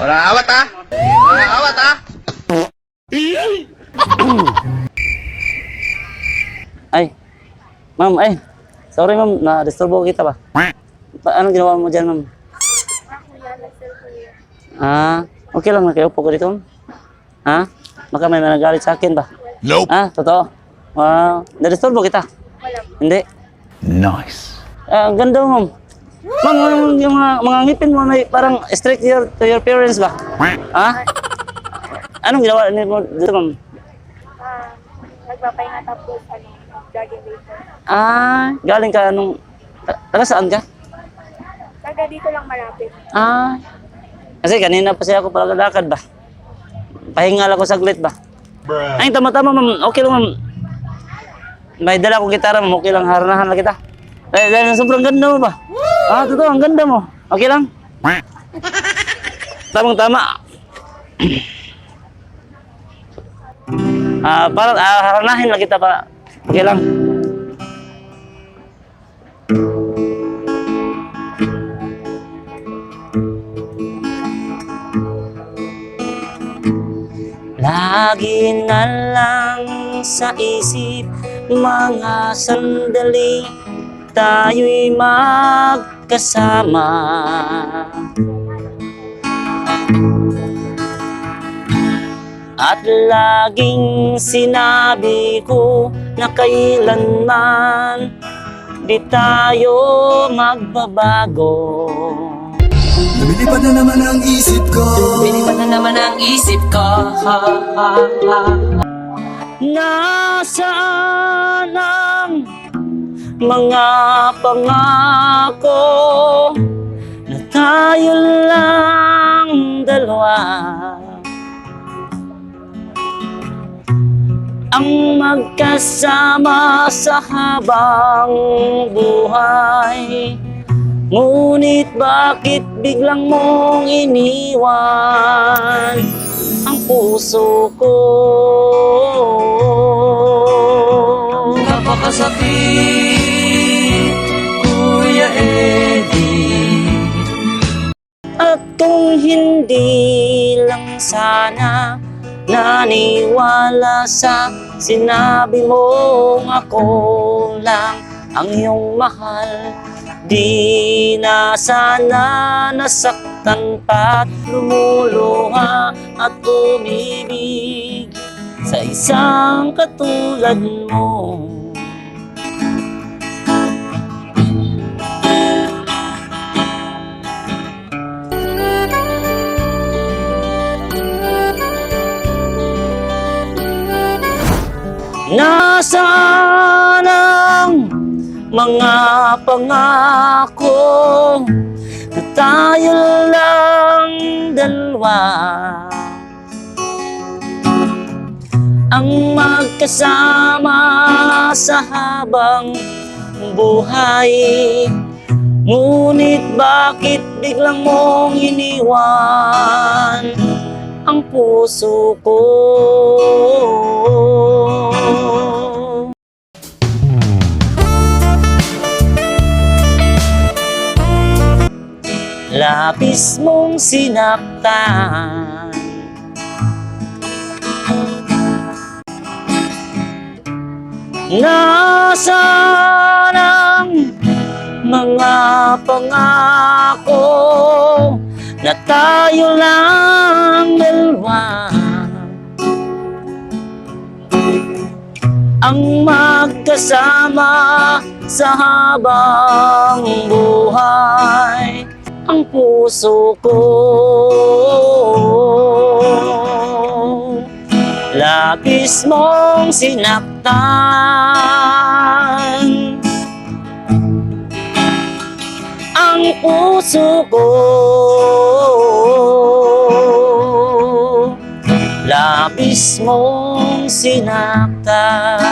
Wala awat ha? Wala awat ha? Ay, ma'am, ay. Sorry ma'am, na-disturbo kita ba? Pa anong ginawa mo dyan ma'am? Ah, okay lang na kayo po ko dito ma'am. Ha? Baka may nagalit sa akin ba? Nope. Ah, totoo? Wow, na-disturbo kita? Hindi. Nice. Ah, ang ganda ma'am. Ma'am, yung, yung mga, mga ngipin mo may parang strict your, to your parents ba? Ha? Anong ginawa ni mo dito, ma'am? Ah, nagpapahinga tapos ano, jogging later. Ah, galing ka nung... ta- Taga saan ka? Taga dito lang malapit. Ah, kasi kanina pa siya ako palakad ba? Pahingal ako saglit ba? Ay, tama-tama, ma'am. Okay lang, ma'am. May dala akong gitara, ma'am. Okay lang, haranahan lang kita. Dahil, dahil sobrang ganda mo ba? Ah, totoo, ang ganda mo. Okay lang? Tamang-tama. Ah, para ah, haranahin lang kita pa. Okay lang. Lagi na lang sa isip mga sandali tayo'y magkasama. At laging sinabi ko na kailanman di tayo magbabago. Lumilipad na naman ang isip ko Pinipad na naman ang isip ko ha, ha, ha. Nasaan ang mga pangako na tayo lang dalawa. Ang magkasama sa habang buhay. Ngunit bakit biglang mong iniwan ang puso ko? Napakasakit kung hindi lang sana naniwala sa sinabi mong ako lang ang iyong mahal Di na sana nasaktan pa't lumuluha at umibig sa isang katulad mo. Nasaan ang mga pangako na tayo lang dalawa? Ang magkasama sa habang buhay. Ngunit bakit biglang mong iniwan ang puso ko? Lapis mong sinaktan Nasaan ang mga pangako na tayo lang ang magkasama sa habang buhay. Ang puso ko. Lapis mong sinaktan. Ang puso ko Lapis mong sinaktan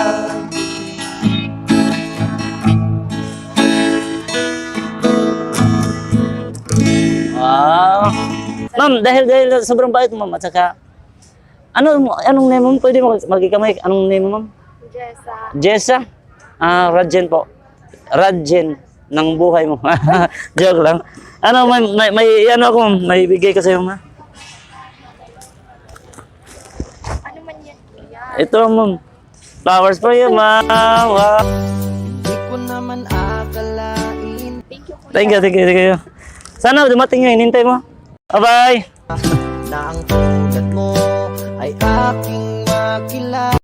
Wow. Ma'am, dahil dahil sobrang bait mo, ma'am, at saka ano anong name mo? Pwede mo magikamay anong name mo, ma'am? Jessa, Jessa? Ah, Radjen po. Radjen ng buhay mo. Joke lang. Ano may may, may ano ako, may bigay ko sa iyo, ma'am. Ito, ma'am. Flowers for you, ma'am. Wow. Thank you, kuya. Thank you, thank you, thank you. Sana dumating yun, hinintay mo. Bye-bye. na ang tulad mo ay aking